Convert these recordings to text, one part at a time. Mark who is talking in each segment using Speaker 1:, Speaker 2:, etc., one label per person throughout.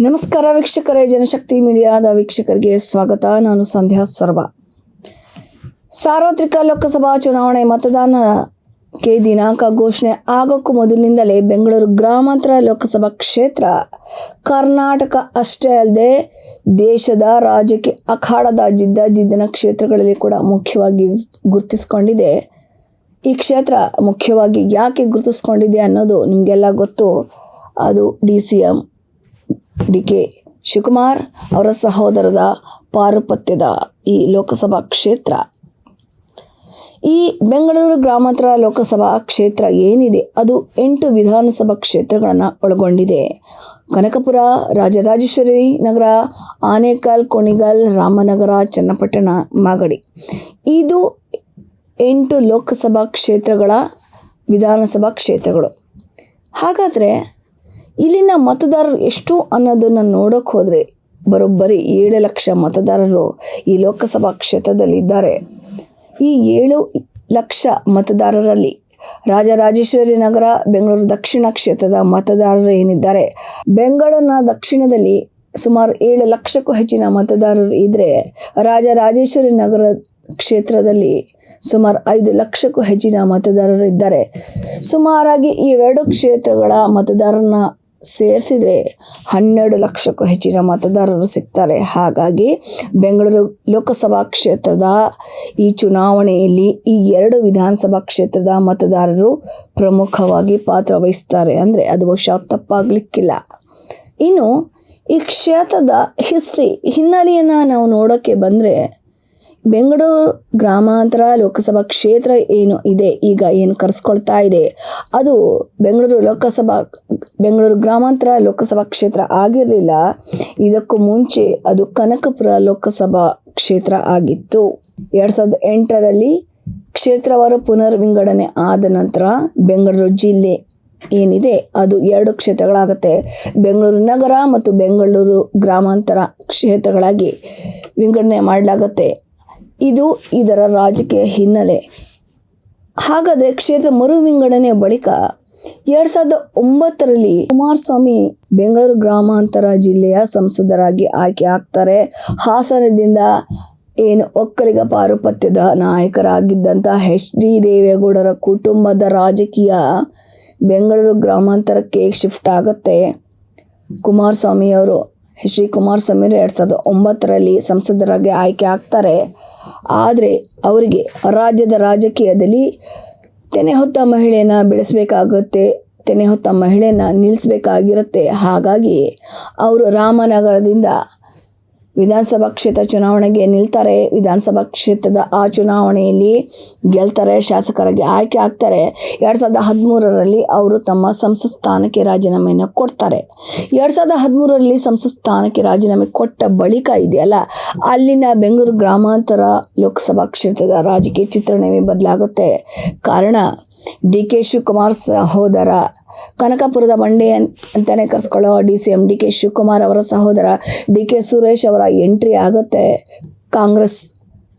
Speaker 1: ನಮಸ್ಕಾರ ವೀಕ್ಷಕರೇ, ಜನಶಕ್ತಿ ಮೀಡಿಯಾದ ವೀಕ್ಷಕರಿಗೆ ಸ್ವಾಗತ. ನಾನು ಸಂಧ್ಯಾ ಸರ್ವ. ಸಾರ್ವತ್ರಿಕ ಲೋಕಸಭಾ ಚುನಾವಣೆ ಮತದಾನಕ್ಕೆ ದಿನಾಂಕ ಘೋಷಣೆ ಆಗೋಕ್ಕೂ ಮೊದಲಿನಿಂದಲೇ ಬೆಂಗಳೂರು ಗ್ರಾಮಾಂತರ ಲೋಕಸಭಾ ಕ್ಷೇತ್ರ ಕರ್ನಾಟಕ ಅಷ್ಟೇ ಅಲ್ಲದೆ ದೇಶದ ರಾಜ್ಯಕ್ಕೆ ಅಖಾಡದ ಜಿದ್ದ ಜಿದ್ದನ ಕ್ಷೇತ್ರಗಳಲ್ಲಿ ಕೂಡ ಮುಖ್ಯವಾಗಿ ಗುರುತಿಸ್ಕೊಂಡಿದೆ. ಈ ಕ್ಷೇತ್ರ ಮುಖ್ಯವಾಗಿ ಯಾಕೆ ಗುರುತಿಸ್ಕೊಂಡಿದೆ ಅನ್ನೋದು ನಿಮಗೆಲ್ಲ ಗೊತ್ತು. ಅದು D C M. D K Shivakumar ಅವರ ಸಹೋದರದ ಪಾರುಪತ್ಯದ ಈ ಲೋಕಸಭಾ ಕ್ಷೇತ್ರ. ಈ ಬೆಂಗಳೂರು ಗ್ರಾಮಾಂತರ ಲೋಕಸಭಾ ಕ್ಷೇತ್ರ ಏನಿದೆ? ಅದು ಎಂಟು ವಿಧಾನಸಭಾ ಕ್ಷೇತ್ರಗಳನ್ನು ಒಳಗೊಂಡಿದೆ. ಕನಕಪುರ, ರಾಜರಾಜೇಶ್ವರಿ ನಗರ, ಆನೇಕಲ್, ಕೊಣಿಗಲ್, ರಾಮನಗರ, ಚನ್ನಪಟ್ಟಣ, ಮಾಗಡಿ. ಇದು ಎಂಟು ಲೋಕಸಭಾ ಕ್ಷೇತ್ರಗಳ ವಿಧಾನಸಭಾ ಕ್ಷೇತ್ರಗಳು. ಹಾಗಾದರೆ ಇಲ್ಲಿನ ಮತದಾರರು ಎಷ್ಟು ಅನ್ನೋದನ್ನು ನೋಡೋಕೆ ಹೋದರೆ ಬರೋಬ್ಬರಿ ಏಳು ಲಕ್ಷ ಮತದಾರರು ಈ ಲೋಕಸಭಾ ಕ್ಷೇತ್ರದಲ್ಲಿ ಇದ್ದಾರೆ ಈ ಏಳು ಲಕ್ಷ ಮತದಾರರಲ್ಲಿ ರಾಜರಾಜೇಶ್ವರಿ ನಗರ, ಬೆಂಗಳೂರು ದಕ್ಷಿಣ ಕ್ಷೇತ್ರದ ಮತದಾರರು ಏನಿದ್ದಾರೆ? ಬೆಂಗಳೂರಿನ ದಕ್ಷಿಣದಲ್ಲಿ ಸುಮಾರು ಏಳು ಲಕ್ಷಕ್ಕೂ ಹೆಚ್ಚಿನ ಮತದಾರರು ಇದ್ದರೆ ರಾಜರಾಜೇಶ್ವರಿ ನಗರ ಕ್ಷೇತ್ರದಲ್ಲಿ ಸುಮಾರು ಐದು ಲಕ್ಷಕ್ಕೂ ಹೆಚ್ಚಿನ ಮತದಾರರು ಇದ್ದಾರೆ. ಸುಮಾರಾಗಿ ಈ ಎರಡು ಕ್ಷೇತ್ರಗಳ ಮತದಾರರನ್ನ ಸೇರಿಸಿದರೆ ಹನ್ನೆರಡು ಲಕ್ಷಕ್ಕೂ ಹೆಚ್ಚಿನ ಮತದಾರರು ಸಿಗ್ತಾರೆ. ಹಾಗಾಗಿ ಬೆಂಗಳೂರು ಲೋಕಸಭಾ ಕ್ಷೇತ್ರದ ಈ ಚುನಾವಣೆಯಲ್ಲಿ ಈ ಎರಡು ವಿಧಾನಸಭಾ ಕ್ಷೇತ್ರದ ಮತದಾರರು ಪ್ರಮುಖವಾಗಿ ಪಾತ್ರ ವಹಿಸ್ತಾರೆ. ಅಂದರೆ ಅದು ಬಹುಶಃ ತಪ್ಪಾಗಲಿಕ್ಕಿಲ್ಲ. ಇನ್ನು ಈ ಕ್ಷೇತ್ರದ ಹಿಸ್ಟ್ರಿ ಹಿನ್ನೆಲೆಯನ್ನು ನಾವು ನೋಡೋಕ್ಕೆ ಬಂದರೆ ಬೆಂಗಳೂರು ಗ್ರಾಮಾಂತರ ಲೋಕಸಭಾ ಕ್ಷೇತ್ರ ಏನು ಇದೆ? ಈಗ ಏನು ಕರೆಸ್ಕೊಳ್ತಾ ಇದೆ? ಅದು ಬೆಂಗಳೂರು ಲೋಕಸಭಾ, ಬೆಂಗಳೂರು ಗ್ರಾಮಾಂತರ ಲೋಕಸಭಾ ಕ್ಷೇತ್ರ ಆಗಿರಲಿಲ್ಲ. ಇದಕ್ಕೂ ಮುಂಚೆ ಅದು ಕನಕಪುರ ಲೋಕಸಭಾ ಕ್ಷೇತ್ರ ಆಗಿತ್ತು. ಎರಡು ಸಾವಿರದ ಎಂಟರಲ್ಲಿ ಕ್ಷೇತ್ರವಾರು ಪುನರ್ ವಿಂಗಡಣೆ ಆದ ನಂತರ ಬೆಂಗಳೂರು ಜಿಲ್ಲೆ ಏನಿದೆ, ಅದು ಎರಡು ಕ್ಷೇತ್ರಗಳಾಗುತ್ತೆ. ಬೆಂಗಳೂರು ನಗರ ಮತ್ತು ಬೆಂಗಳೂರು ಗ್ರಾಮಾಂತರ ಕ್ಷೇತ್ರಗಳಾಗಿ ವಿಂಗಡಣೆ ಮಾಡಲಾಗುತ್ತೆ. ಇದು ಇದರ ರಾಜಕೀಯ ಹಿನ್ನೆಲೆ. ಹಾಗಾದರೆ ಕ್ಷೇತ್ರ ಮರು ವಿಂಗಡಣೆಯ ಬಳಿಕ ಎರಡ್ ಸಾವಿರದ ಒಂಬತ್ತರಲ್ಲಿ ಕುಮಾರಸ್ವಾಮಿ ಬೆಂಗಳೂರು ಗ್ರಾಮಾಂತರ ಜಿಲ್ಲೆಯ ಸಂಸದರಾಗಿ ಆಯ್ಕೆ ಆಗ್ತಾರೆ. ಹಾಸನದಿಂದ ಏನು ಒಕ್ಕಲಿಗ ಪಾರುಪತ್ಯದ ನಾಯಕರಾಗಿದ್ದಂಥ ಎಚ್ ಡಿ ದೇವೇಗೌಡರ ಕುಟುಂಬದ ರಾಜಕೀಯ ಬೆಂಗಳೂರು ಗ್ರಾಮಾಂತರಕ್ಕೆ ಶಿಫ್ಟ್ ಆಗುತ್ತೆ. ಕುಮಾರಸ್ವಾಮಿಯವರು ಎಚ್ ಡಿ ಕುಮಾರಸ್ವಾಮಿಯವರು ಎರಡು ಸಾವಿರದ ಒಂಬತ್ತರಲ್ಲಿ ಸಂಸದರಾಗಿ ಆಯ್ಕೆ ಆಗ್ತಾರೆ. ಆದರೆ ಅವರಿಗೆ ರಾಜ್ಯದ ರಾಜಕೀಯದಲ್ಲಿ ತೆನೆ ಹೊತ್ತ ಮಹಿಳೆಯನ್ನು ಬೆಳೆಸಬೇಕಾಗುತ್ತೆ, ತೆನೆ ಹೊತ್ತ ಮಹಿಳೆಯನ್ನು ನಿಲ್ಲಿಸಬೇಕಾಗಿರುತ್ತೆ ಹಾಗಾಗಿ ಅವರು ರಾಮನಗರದಿಂದ ವಿಧಾನಸಭಾ ಕ್ಷೇತ್ರ ಚುನಾವಣೆಗೆ ನಿಲ್ತಾರೆ. ವಿಧಾನಸಭಾ ಕ್ಷೇತ್ರದ ಆ ಚುನಾವಣೆಯಲ್ಲಿ ಗೆಲ್ತಾರೆ. ಶಾಸಕರಾಗಿ ಆಯ್ಕೆ ಆಗ್ತಾರೆ. ಎರಡು ಸಾವಿರದ ಹದಿಮೂರರಲ್ಲಿ ಅವರು ತಮ್ಮ ಸಂಸತ್ ಸ್ಥಾನಕ್ಕೆ ರಾಜೀನಾಮೆಯನ್ನು ಕೊಡ್ತಾರೆ. ಎರಡು ಸಾವಿರದ ಹದಿಮೂರರಲ್ಲಿ ಸಂಸತ್ ಸ್ಥಾನಕ್ಕೆ ರಾಜೀನಾಮೆ ಕೊಟ್ಟ ಬಳಿಕ ಇದೆಯಲ್ಲ, ಅಲ್ಲಿನ ಬೆಂಗಳೂರು ಗ್ರಾಮಾಂತರ ಲೋಕಸಭಾ ಕ್ಷೇತ್ರದ ರಾಜಕೀಯ ಚಿತ್ರಣವೇ ಬದಲಾಗುತ್ತೆ. ಕಾರಣ ಡಿ ಕೆ ಶಿವಕುಮಾರ್ ಸಹೋದರ ಕನಕಪುರದ ಬಂಡೆ ಅಂತಲೇ ಕರೆಸ್ಕೊಳ್ಳೋ D C M D K Shivakumar ಅವರ ಸಹೋದರ ಡಿ ಕೆ ಸುರೇಶ್ ಅವರ ಎಂಟ್ರಿ ಆಗುತ್ತೆ. ಕಾಂಗ್ರೆಸ್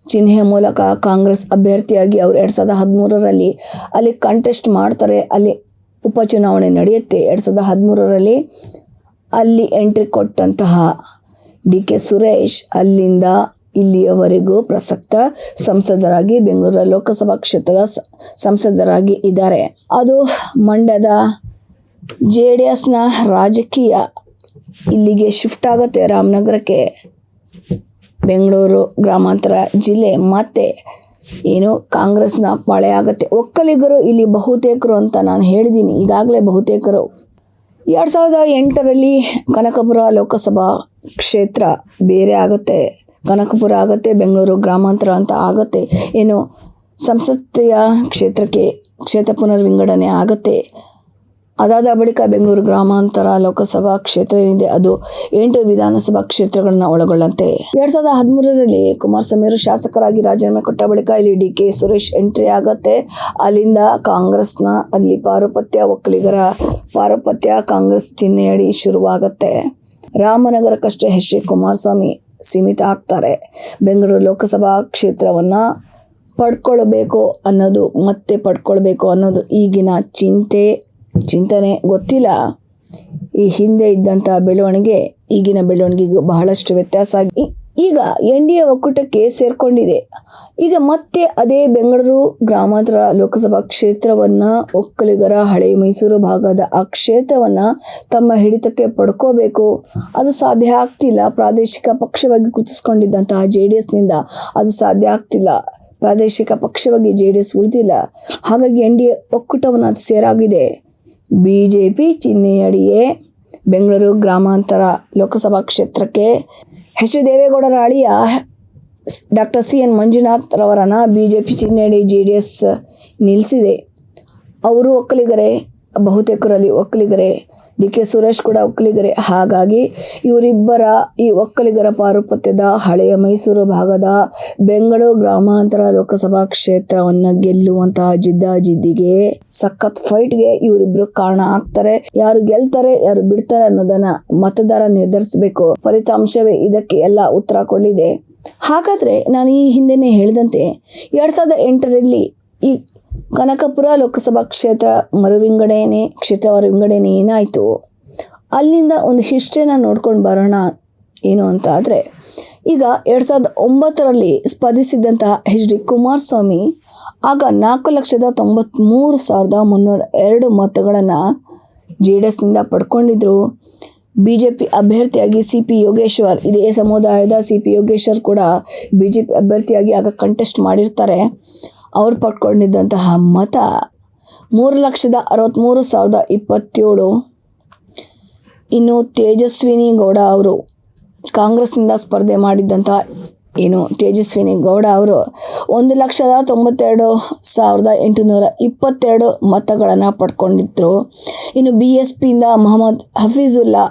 Speaker 1: ಚಿಹ್ನೆ ಮೂಲಕ ಕಾಂಗ್ರೆಸ್ ಅಭ್ಯರ್ಥಿಯಾಗಿ ಅವರು ಎರಡು ಸಾವಿರದ ಹದಿಮೂರರಲ್ಲಿ ಅಲ್ಲಿ ಕಂಟೆಸ್ಟ್ ಮಾಡ್ತಾರೆ, ಅಲ್ಲಿ ಉಪಚುನಾವಣೆ ನಡೆಯುತ್ತೆ. ಎರಡು ಸಾವಿರದ ಹದಿಮೂರರಲ್ಲಿ ಅಲ್ಲಿ ಎಂಟ್ರಿ ಕೊಟ್ಟಂತಹ ಡಿ ಕೆ ಸುರೇಶ್ ಅಲ್ಲಿಂದ ಇಲ್ಲಿಯವರೆಗೂ ಪ್ರಸಕ್ತ ಸಂಸದರಾಗಿ ಬೆಂಗಳೂರು ಲೋಕಸಭಾ ಕ್ಷೇತ್ರದ ಸಂಸದರಾಗಿ ಇದ್ದಾರೆ. ಅದು ಮಂಡ್ಯದ ಜೆ ಡಿ ಎಸ್ನ ರಾಜಕೀಯ ಇಲ್ಲಿಗೆ ಶಿಫ್ಟ್ ಆಗುತ್ತೆ. ರಾಮನಗರಕ್ಕೆ ಬೆಂಗಳೂರು ಗ್ರಾಮಾಂತರ ಜಿಲ್ಲೆ ಮತ್ತೆ ಏನು ಕಾಂಗ್ರೆಸ್ನ ಪಾಳೆ ಆಗುತ್ತೆ. ಒಕ್ಕಲಿಗರು ಇಲ್ಲಿ ಬಹುತೇಕರು ಅಂತ ನಾನು ಹೇಳಿದ್ದೀನಿ. ಈಗಾಗಲೇ ಬಹುತೇಕರು. ಎರಡು ಸಾವಿರದ ಎಂಟರಲ್ಲಿ ಕನಕಪುರ ಲೋಕಸಭಾ ಕ್ಷೇತ್ರ ಬೇರೆ ಆಗುತ್ತೆ. ಕನಕಪುರ ಆಗತ್ತೆ, ಬೆಂಗಳೂರು ಗ್ರಾಮಾಂತರ ಅಂತ ಆಗುತ್ತೆ. ಏನು ಸಂಸತ್ತೆಯ ಕ್ಷೇತ್ರಕ್ಕೆ ಕ್ಷೇತ್ರ ಪುನರ್ ವಿಂಗಡಣೆ ಆಗುತ್ತೆ. ಅದಾದ ಬಳಿಕ ಬೆಂಗಳೂರು ಗ್ರಾಮಾಂತರ ಲೋಕಸಭಾ ಕ್ಷೇತ್ರ ಏನಿದೆ, ಅದು ಎಂಟು ವಿಧಾನಸಭಾ ಕ್ಷೇತ್ರಗಳನ್ನು ಒಳಗೊಳ್ಳಂತೆ ಎರಡ್ ಸಾವಿರದ ಹದಿಮೂರರಲ್ಲಿ ಕುಮಾರಸ್ವಾಮಿ ಅವರು ಶಾಸಕರಾಗಿ ರಾಜೀನಾಮೆ ಕೊಟ್ಟ ಬಳಿಕ ಇಲ್ಲಿ ಡಿ ಕೆ ಸುರೇಶ್ ಎಂಟ್ರಿ ಆಗತ್ತೆ. ಅಲ್ಲಿಂದ ಕಾಂಗ್ರೆಸ್ನ ಅಲ್ಲಿ ಪಾರುಪತ್ಯ, ಒಕ್ಕಲಿಗರ ಪಾರುಪತ್ಯ ಕಾಂಗ್ರೆಸ್ ಚಿಹ್ನೆಯಡಿ ಶುರುವಾಗತ್ತೆ. ರಾಮನಗರಕ್ಕಷ್ಟೇ ಎಚ್ ಡಿ ಕುಮಾರಸ್ವಾಮಿ. ಸೀಮಿತ ಆಗ್ತಾರೆ ಬೆಂಗಳೂರು ಲೋಕಸಭಾ ಕ್ಷೇತ್ರವನ್ನು ಪಡ್ಕೊಳ್ಬೇಕು ಅನ್ನೋದು, ಮತ್ತೆ ಪಡ್ಕೊಳ್ಬೇಕು ಅನ್ನೋದು ಈಗಿನ ಚಿಂತೆ, ಚಿಂತನೆ, ಗೊತ್ತಿಲ್ಲ. ಈ ಹಿಂದೆ ಇದ್ದಂಥ ಬೆಳವಣಿಗೆ ಈಗಿನ ಬೆಳವಣಿಗೆಗೂ ಬಹಳಷ್ಟು ವ್ಯತ್ಯಾಸ ಆಗಿ ಈಗ ಎನ್ ಡಿ ಎ ಒಕ್ಕೂಟಕ್ಕೆ ಸೇರ್ಕೊಂಡಿದೆ. ಈಗ ಮತ್ತೆ ಅದೇ ಬೆಂಗಳೂರು ಗ್ರಾಮಾಂತರ ಲೋಕಸಭಾ ಕ್ಷೇತ್ರವನ್ನ ಒಕ್ಕಲಿಗರ ಹಳೆ ಮೈಸೂರು ಭಾಗದ ಆ ಕ್ಷೇತ್ರವನ್ನು ತಮ್ಮ ಹಿಡಿತಕ್ಕೆ ಪಡ್ಕೋಬೇಕು. ಅದು ಸಾಧ್ಯ ಆಗ್ತಿಲ್ಲ. ಪ್ರಾದೇಶಿಕ ಪಕ್ಷವಾಗಿ ಗುರುತಿಸ್ಕೊಂಡಿದ್ದಂತಹ ಜೆ ಡಿ ಎಸ್ನಿಂದ ಅದು ಸಾಧ್ಯ ಆಗ್ತಿಲ್ಲ. ಪ್ರಾದೇಶಿಕ ಪಕ್ಷವಾಗಿ ಜೆ ಡಿ ಎಸ್ ಉಳಿದಿಲ್ಲ. ಹಾಗಾಗಿ ಎನ್ ಡಿ ಎ ಒಕ್ಕೂಟವನ್ನು ಅದು ಸೇರಾಗಿದೆ. ಬಿ ಜೆ ಪಿ ಚಿಹ್ನೆಯಡಿಯೇ ಬೆಂಗಳೂರು ಗ್ರಾಮಾಂತರ ಲೋಕಸಭಾ ಕ್ಷೇತ್ರಕ್ಕೆ ಎಚ್ ದೇವೇಗೌಡರ ಅಳಿಯ ಡಾಕ್ಟರ್ ಸಿ ಎನ್ ಮಂಜುನಾಥ್ ರವರನ್ನು ಬಿ ಜೆ ಪಿ ಚಿಹ್ನೆಯಡಿ ಜೆ ಡಿ ಎಸ್ ನಿಲ್ಲಿಸಿದೆ ಅವರು ಒಕ್ಕಲಿಗರೇ? ಬಹುತೇಕರಲ್ಲಿ ಒಕ್ಕಲಿಗರೇ? ಡಿ ಕೆ ಸುರೇಶ್ ಕೂಡ ಒಕ್ಕಲಿಗರೇ. ಹಾಗಾಗಿ ಇವರಿಬ್ಬರ ಈ ಒಕ್ಕಲಿಗರ ಪಾರುಪತ್ಯದ ಹಳೆಯ ಮೈಸೂರು ಭಾಗದ ಬೆಂಗಳೂರು ಗ್ರಾಮಾಂತರ ಲೋಕಸಭಾ ಕ್ಷೇತ್ರವನ್ನು ಗೆಲ್ಲುವಂತಹ ಜಿದ್ದಾಜಿದ್ದಿಗೆ ಸಖತ್ ಫೈಟ್ಗೆ ಇವರಿಬ್ರು ಕಾರಣ ಆಗ್ತಾರೆ. ಯಾರು ಗೆಲ್ತಾರೆ, ಯಾರು ಬಿಡ್ತಾರೆ ಅನ್ನೋದನ್ನ ಮತದಾರ ನಿರ್ಧರಿಸಬೇಕು. ಫಲಿತಾಂಶವೇ ಇದಕ್ಕೆ ಎಲ್ಲ ಉತ್ತರ ಕೊಡಲಿದೆ. ಹಾಗಾದ್ರೆ ನಾನು ಈ ಹಿಂದೆನೇ ಹೇಳಿದಂತೆ ಎರಡ್ ಸಾವಿರದ ಎಂಟರಲ್ಲಿ ಈ ಕನಕಪುರ ಲೋಕಸಭಾ ಕ್ಷೇತ್ರ ಮರುವಿಂಗಡಣೆ ಕ್ಷೇತ್ರ ವಿಂಗಡಣೆ ಏನಾಯಿತು? ಅಲ್ಲಿಂದ ಒಂದು ಹಿಸ್ಟ್ರಿನ ನೋಡ್ಕೊಂಡು ಬರೋಣ ಏನು ಅಂತ ಆದರೆ ಈಗ ಎರಡು ಸಾವಿರದ ಒಂಬತ್ತರಲ್ಲಿ ಸ್ಪರ್ಧಿಸಿದ್ದಂತಹ ಎಚ್ ಡಿ ಕುಮಾರಸ್ವಾಮಿ, ಆಗ ನಾಲ್ಕು ಲಕ್ಷದ ತೊಂಬತ್ತ್ಮೂರು ಸಾವಿರದ ಮುನ್ನೂರ ಎರಡು ಮತಗಳನ್ನು ಜೆ ಡಿ ಎಸ್ನಿಂದ ಪಡ್ಕೊಂಡಿದ್ದರು ಬಿ ಜೆ ಪಿ ಅಭ್ಯರ್ಥಿಯಾಗಿ ಸಿ ಪಿ ಯೋಗೇಶ್ವರ್, ಇದೇ ಸಮುದಾಯದ ಸಿ ಪಿ ಯೋಗೇಶ್ವರ್ ಕೂಡ ಬಿ ಜೆ ಪಿ ಅಭ್ಯರ್ಥಿಯಾಗಿ ಆಗ ಕಂಟೆಸ್ಟ್ ಮಾಡಿರ್ತಾರೆ. ಅವ್ರು ಪಡ್ಕೊಂಡಿದ್ದಂತಹ ಮತ ಮೂರು ಲಕ್ಷದ ಅರವತ್ತ್ಮೂರು ಸಾವಿರದ ಇಪ್ಪತ್ತೇಳು. ಇನ್ನು ತೇಜಸ್ವಿನಿ ಗೌಡ ಅವರು ಕಾಂಗ್ರೆಸ್ನಿಂದ ಸ್ಪರ್ಧೆ ಮಾಡಿದ್ದಂಥ ಏನು ತೇಜಸ್ವಿನಿ ಗೌಡ ಅವರು ಒಂದು ಲಕ್ಷದ ತೊಂಬತ್ತೆರಡು ಸಾವಿರದ ಎಂಟುನೂರ ಇಪ್ಪತ್ತೆರಡು ಮತಗಳನ್ನು ಪಡ್ಕೊಂಡಿದ್ದರು ಇನ್ನು ಬಿ ಎಸ್ ಪಿಯಿಂದ ಮೊಹಮ್ಮದ್ ಹಫೀಜುಲ್ಲಾ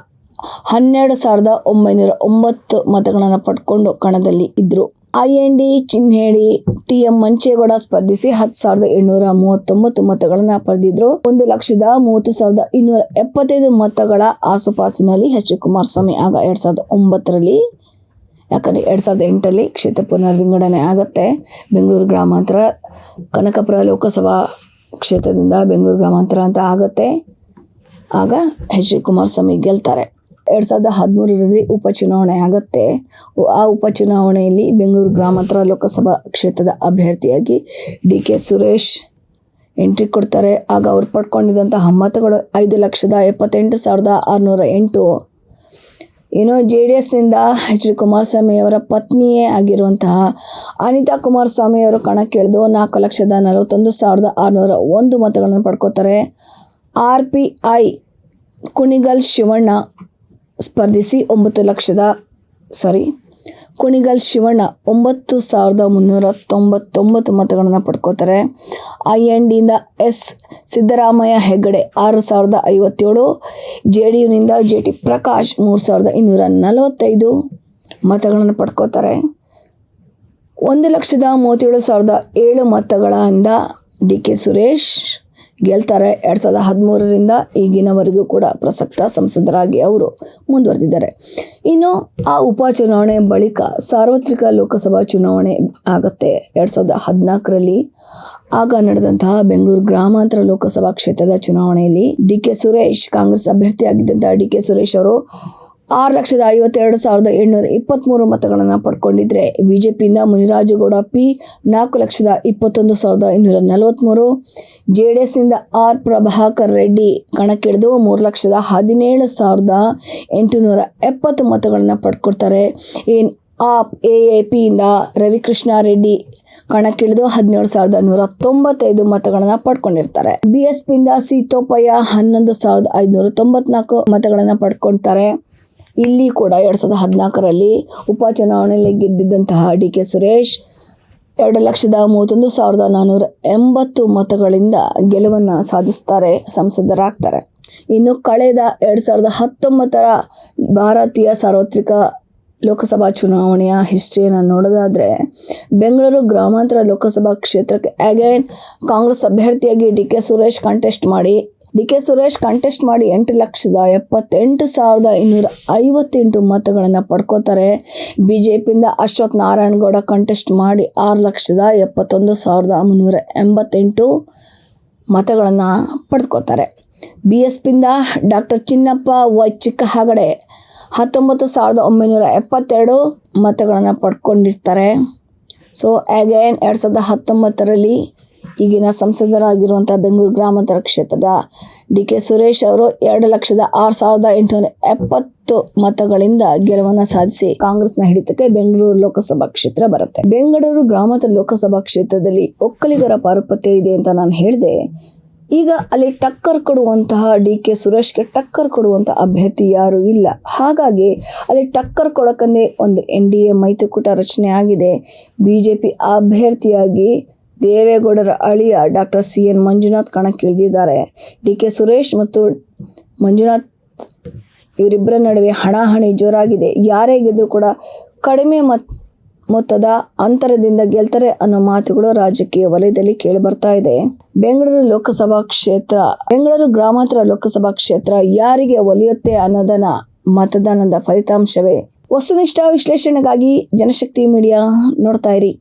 Speaker 1: ಹನ್ನೆರಡು ಸಾವಿರದ ಒಂಬೈನೂರ ಒಂಬತ್ತು ಮತಗಳನ್ನು ಪಡ್ಕೊಂಡು ಕಣದಲ್ಲಿ ಇದ್ದರು ಐ ಎನ್ ಡಿ ಚಿನ್ಹೇಡಿ ಟಿ ಎಂ ಮಂಚೇಗೌಡ ಸ್ಪರ್ಧಿಸಿ ಹತ್ತು ಸಾವಿರದ ಏಳ್ನೂರ ಮೂವತ್ತೊಂಬತ್ತು ಮತಗಳನ್ನು ಪಡೆದಿದ್ರು. ಒಂದು ಲಕ್ಷದ ಮೂವತ್ತು ಸಾವಿರದ ಇನ್ನೂರ ಎಪ್ಪತ್ತೈದು ಮತಗಳ ಆಸುಪಾಸಿನಲ್ಲಿ ಎಚ್ ಡಿ ಕುಮಾರಸ್ವಾಮಿ ಆಗ ಎರಡು ಸಾವಿರದ ಒಂಬತ್ತರಲ್ಲಿ, ಯಾಕಂದರೆ ಎರಡು ಸಾವಿರದ ಎಂಟರಲ್ಲಿ ಕ್ಷೇತ್ರ ಪುನರ್ವಿಂಗಡಣೆ ಆಗುತ್ತೆ. ಬೆಂಗಳೂರು ಗ್ರಾಮಾಂತರ, ಕನಕಪುರ ಲೋಕಸಭಾ ಕ್ಷೇತ್ರದಿಂದ ಬೆಂಗಳೂರು ಗ್ರಾಮಾಂತರ ಅಂತ ಆಗುತ್ತೆ. ಆಗ ಎಚ್ ಡಿ ಕುಮಾರಸ್ವಾಮಿ ಗೆಲ್ತಾರೆ. ಎರಡು ಸಾವಿರದ ಹದಿಮೂರರಲ್ಲಿ ಉಪಚುನಾವಣೆ ಆಗುತ್ತೆ. ಆ ಉಪಚುನಾವಣೆಯಲ್ಲಿ ಬೆಂಗಳೂರು ಗ್ರಾಮಾಂತರ ಲೋಕಸಭಾ ಕ್ಷೇತ್ರದ ಅಭ್ಯರ್ಥಿಯಾಗಿ ಡಿ ಕೆ ಸುರೇಶ್ ಎಂಟ್ರಿ ಕೊಡ್ತಾರೆ. ಆಗ ಅವ್ರು ಪಡ್ಕೊಂಡಿದ್ದಂತಹ ಮತಗಳು ಐದು ಲಕ್ಷದ ಎಪ್ಪತ್ತೆಂಟು ಸಾವಿರದ ಆರುನೂರ ಎಂಟು. ಏನೋ ಜೆ ಡಿ ಎಸ್ನಿಂದ ಎಚ್ ಡಿ ಕುಮಾರಸ್ವಾಮಿ ಅವರ ಪತ್ನಿಯೇ ಆಗಿರುವಂತಹ ಅನಿತಾ ಕುಮಾರಸ್ವಾಮಿ ಅವರು ಕಣಕ್ಕಿಳಿದು ನಾಲ್ಕು ಲಕ್ಷದ ನಲವತ್ತೊಂದು ಸಾವಿರದ ಆರುನೂರ ಒಂದು ಮತಗಳನ್ನು ಪಡ್ಕೋತಾರೆ. R P I Kunigal Shivanna ಸ್ಪರ್ಧಿಸಿ ಒಂಬತ್ತು ಲಕ್ಷದ ಸಾರಿ ಕುಣಿಗಲ್ ಶಿವಣ್ಣ ಒಂಬತ್ತು ಸಾವಿರದ ಮುನ್ನೂರ ತೊಂಬತ್ತೊಂಬತ್ತು ಮತಗಳನ್ನು ಪಡ್ಕೋತಾರೆ. ಐ ಎನ್ ಡಿಯಿಂದ ಎಸ್ ಸಿದ್ದರಾಮಯ್ಯ ಹೆಗ್ಗಡೆ ಆರು ಸಾವಿರದ ಐವತ್ತೇಳು, ಜೆ ಡಿ ಯುನಿಂದ ಜೆ ಟಿ ಪ್ರಕಾಶ್ ಮೂರು ಸಾವಿರದ ಇನ್ನೂರ ನಲವತ್ತೈದು ಮತಗಳನ್ನು ಪಡ್ಕೋತಾರೆ. ಒಂದು ಲಕ್ಷದ ಮೂವತ್ತೇಳು ಸಾವಿರದ ಏಳು ಮತಗಳಿಂದ ಡಿ ಕೆ ಸುರೇಶ್ ಗೆಲ್ತಾರೆ. ಎರಡು ಸಾವಿರದ ಹದಿಮೂರರಿಂದ ಈಗಿನವರೆಗೂ ಕೂಡ ಪ್ರಸಕ್ತ ಸಂಸದರಾಗಿ ಅವರು ಮುಂದುವರೆದಿದ್ದಾರೆ. ಇನ್ನು ಆ ಉಪಚುನಾವಣೆ ಬಳಿಕ ಸಾರ್ವತ್ರಿಕ ಲೋಕಸಭಾ ಚುನಾವಣೆ ಆಗುತ್ತೆ. ಎರಡು ಸಾವಿರದ ಹದಿನಾಲ್ಕರಲ್ಲಿ ಆಗ ನಡೆದಂತಹ ಬೆಂಗಳೂರು ಗ್ರಾಮಾಂತರ ಲೋಕಸಭಾ ಕ್ಷೇತ್ರದ ಚುನಾವಣೆಯಲ್ಲಿ ಡಿ ಕೆ ಸುರೇಶ್ ಕಾಂಗ್ರೆಸ್ ಅಭ್ಯರ್ಥಿಯಾಗಿದ್ದಂತಹ ಡಿ ಕೆ ಸುರೇಶ್ ಅವರು ಆರು ಲಕ್ಷದ ಐವತ್ತೆರಡು ಸಾವಿರದ ಏಳ್ನೂರ ಇಪ್ಪತ್ತ್ಮೂರು ಮತಗಳನ್ನು ಪಡ್ಕೊಂಡಿದ್ರೆ ಬಿ ಜೆ ಪಿಯಿಂದ ಮುನಿರಾಜುಗೌಡ ಪಿ ನಾಲ್ಕು ಲಕ್ಷದ ಇಪ್ಪತ್ತೊಂದು ಸಾವಿರದ ಇನ್ನೂರ ನಲವತ್ತ್ಮೂರು ಜೆ ಡಿ ಎಸ್ನಿಂದ ಆರ್ ಪ್ರಭಾಕರ್ ರೆಡ್ಡಿ ಕಣಕ್ಕಿಳಿದು ಮೂರು ಲಕ್ಷದ ಹದಿನೇಳು ಸಾವಿರದ ಎಂಟುನೂರ ಎಪ್ಪತ್ತು ಮತಗಳನ್ನು ಪಡ್ಕೊಡ್ತಾರೆ. ಇನ್ ಆಪ್ ಎ ಎ ಪಿಯಿಂದ ರವಿಕೃಷ್ಣ ರೆಡ್ಡಿ ಕಣಕ್ಕಿಳಿದು ಹದಿನೇಳು ಸಾವಿರದ ನೂರ ತೊಂಬತ್ತೈದು ಮತಗಳನ್ನು ಪಡ್ಕೊಂಡಿರ್ತಾರೆ. ಬಿ ಎಸ್ ಪಿಯಿಂದ ಸೀತೋಪಯ್ಯ ಹನ್ನೊಂದು ಸಾವಿರದ ಐದುನೂರ ತೊಂಬತ್ನಾಲ್ಕು ಮತಗಳನ್ನು ಪಡ್ಕೊಳ್ತಾರೆ. ಇಲ್ಲಿ ಕೂಡ ಎರಡು ಸಾವಿರದ ಹದಿನಾಲ್ಕರಲ್ಲಿ ಉಪಚುನಾವಣೆಯಲ್ಲಿ ಗೆದ್ದಿದ್ದಂತಹ ಡಿ ಕೆ ಸುರೇಶ್ ಎರಡು ಲಕ್ಷದ ಮೂವತ್ತೊಂದು ಸಾವಿರದ ನಾನ್ನೂರ ಎಂಬತ್ತು ಮತಗಳಿಂದ ಗೆಲುವನ್ನು ಸಾಧಿಸ್ತಾರೆ, ಸಂಸದರಾಗ್ತಾರೆ. ಇನ್ನು ಕಳೆದ ಎರಡು ಸಾವಿರದ ಹತ್ತೊಂಬತ್ತರ ಭಾರತೀಯ ಸಾರ್ವತ್ರಿಕ ಲೋಕಸಭಾ ಚುನಾವಣೆಯ ಹಿಸ್ಟ್ರಿಯನ್ನು ನೋಡೋದಾದರೆ, ಬೆಂಗಳೂರು ಗ್ರಾಮಾಂತರ ಲೋಕಸಭಾ ಕ್ಷೇತ್ರಕ್ಕೆ ಅಗೈನ್ ಕಾಂಗ್ರೆಸ್ ಅಭ್ಯರ್ಥಿಯಾಗಿ ಡಿ ಕೆ ಸುರೇಶ್ ಕಂಟೆಸ್ಟ್ ಮಾಡಿ ಡಿ ಕೆ ಸುರೇಶ್ ಕಂಟೆಸ್ಟ್ ಮಾಡಿ ಎಂಟು ಲಕ್ಷದ ಎಪ್ಪತ್ತೆಂಟು ಸಾವಿರದ ಇನ್ನೂರ ಐವತ್ತೆಂಟು ಮತಗಳನ್ನು ಪಡ್ಕೋತಾರೆ. ಬಿ ಜೆ ಪಿಯಿಂದ ಅಶ್ವಥ್ ನಾರಾಯಣಗೌಡ ಕಂಟೆಸ್ಟ್ ಮಾಡಿ ಆರು ಲಕ್ಷದ ಎಪ್ಪತ್ತೊಂದು ಸಾವಿರದ ಮುನ್ನೂರ ಎಂಬತ್ತೆಂಟು ಮತಗಳನ್ನು ಪಡೆದುಕೋತಾರೆ ಬಿ ಎಸ್ ಪಿಯಿಂದ ಡಾಕ್ಟರ್ ಚಿನ್ನಪ್ಪ ವೈ ಚಿಕ್ಕ ಹಗಡೆ ಹತ್ತೊಂಬತ್ತು ಸಾವಿರದ ಒಂಬೈನೂರ ಎಪ್ಪತ್ತೆರಡು ಮತಗಳನ್ನು ಪಡ್ಕೊಂಡಿರ್ತಾರೆ. ಸೊ ಅಗೇನ್ ಎರಡು ಸಾವಿರದ ಹತ್ತೊಂಬತ್ತರಲ್ಲಿ ಈಗಿನ ಸಂಸದರಾಗಿರುವಂಥ ಬೆಂಗಳೂರು ಗ್ರಾಮಾಂತರ ಕ್ಷೇತ್ರದ ಡಿ ಕೆ ಸುರೇಶ್ ಅವರು ಎರಡು ಲಕ್ಷದ ಆರು ಸಾವಿರದ ಎಂಟುನೂರ ಎಪ್ಪತ್ತು ಮತಗಳಿಂದ ಗೆಲುವನ್ನು ಸಾಧಿಸಿ ಕಾಂಗ್ರೆಸ್ನ ಹಿಡಿತಕ್ಕೆ ಬೆಂಗಳೂರು ಲೋಕಸಭಾ ಕ್ಷೇತ್ರ ಬರುತ್ತೆ. ಬೆಂಗಳೂರು ಗ್ರಾಮಾಂತರ ಲೋಕಸಭಾ ಕ್ಷೇತ್ರದಲ್ಲಿ ಒಕ್ಕಲಿಗರ ಪಾರುಪತ್ಯ ಇದೆ ಅಂತ ನಾನು ಹೇಳಿದೆ. ಈಗ ಅಲ್ಲಿ ಟಕ್ಕರ್ ಕೊಡುವಂತಹ ಡಿ ಕೆ ಸುರೇಶ್ಗೆ ಟಕ್ಕರ್ ಕೊಡುವಂಥ ಅಭ್ಯರ್ಥಿ ಯಾರು ಇಲ್ಲ. ಹಾಗಾಗಿ ಅಲ್ಲಿ ಟಕ್ಕರ್ ಕೊಡಕಂದೇ ಒಂದು ಎನ್ ಡಿ ಎ ಮೈತ್ರಿಕೂಟ ರಚನೆ ಆಗಿದೆ. ಬಿ ಜೆ ಪಿ ಅಭ್ಯರ್ಥಿಯಾಗಿ ದೇವೇಗೌಡರ ಅಳಿಯ ಡಾಕ್ಟರ್ ಸಿ ಎನ್ ಮಂಜುನಾಥ್ ಕಣಕ್ಕಿಳಿದಿದ್ದಾರೆ. ಡಿ ಕೆ ಸುರೇಶ್ ಮತ್ತು ಮಂಜುನಾಥ್ ಇವರಿಬ್ಬರ ನಡುವೆ ಹಣಾಹಣಿ ಜೋರಾಗಿದೆ. ಯಾರೇ ಗೆದ್ದರೂ ಕೂಡ ಕಡಿಮೆ ಮತ್, ಮೊತ್ತದ ಅಂತರದಿಂದ ಗೆಲ್ತಾರೆ ಅನ್ನೋ ಮಾತುಗಳು ರಾಜಕೀಯ ವಲಯದಲ್ಲಿ ಕೇಳಿ ಬರ್ತಾ ಇದೆ. ಬೆಂಗಳೂರು ಲೋಕಸಭಾ ಕ್ಷೇತ್ರ, ಬೆಂಗಳೂರು ಗ್ರಾಮಾಂತರ ಲೋಕಸಭಾ ಕ್ಷೇತ್ರ ಯಾರಿಗೆ ಒಲಿಯುತ್ತೆ ಅನ್ನೋದನ್ನ ಮತದಾನದ ಫಲಿತಾಂಶವೇ? ವಸ್ತುನಿಷ್ಠ ವಿಶ್ಲೇಷಣೆಗಾಗಿ ಜನಶಕ್ತಿ ಮೀಡಿಯಾ ನೋಡ್ತಾ ಇರಿ.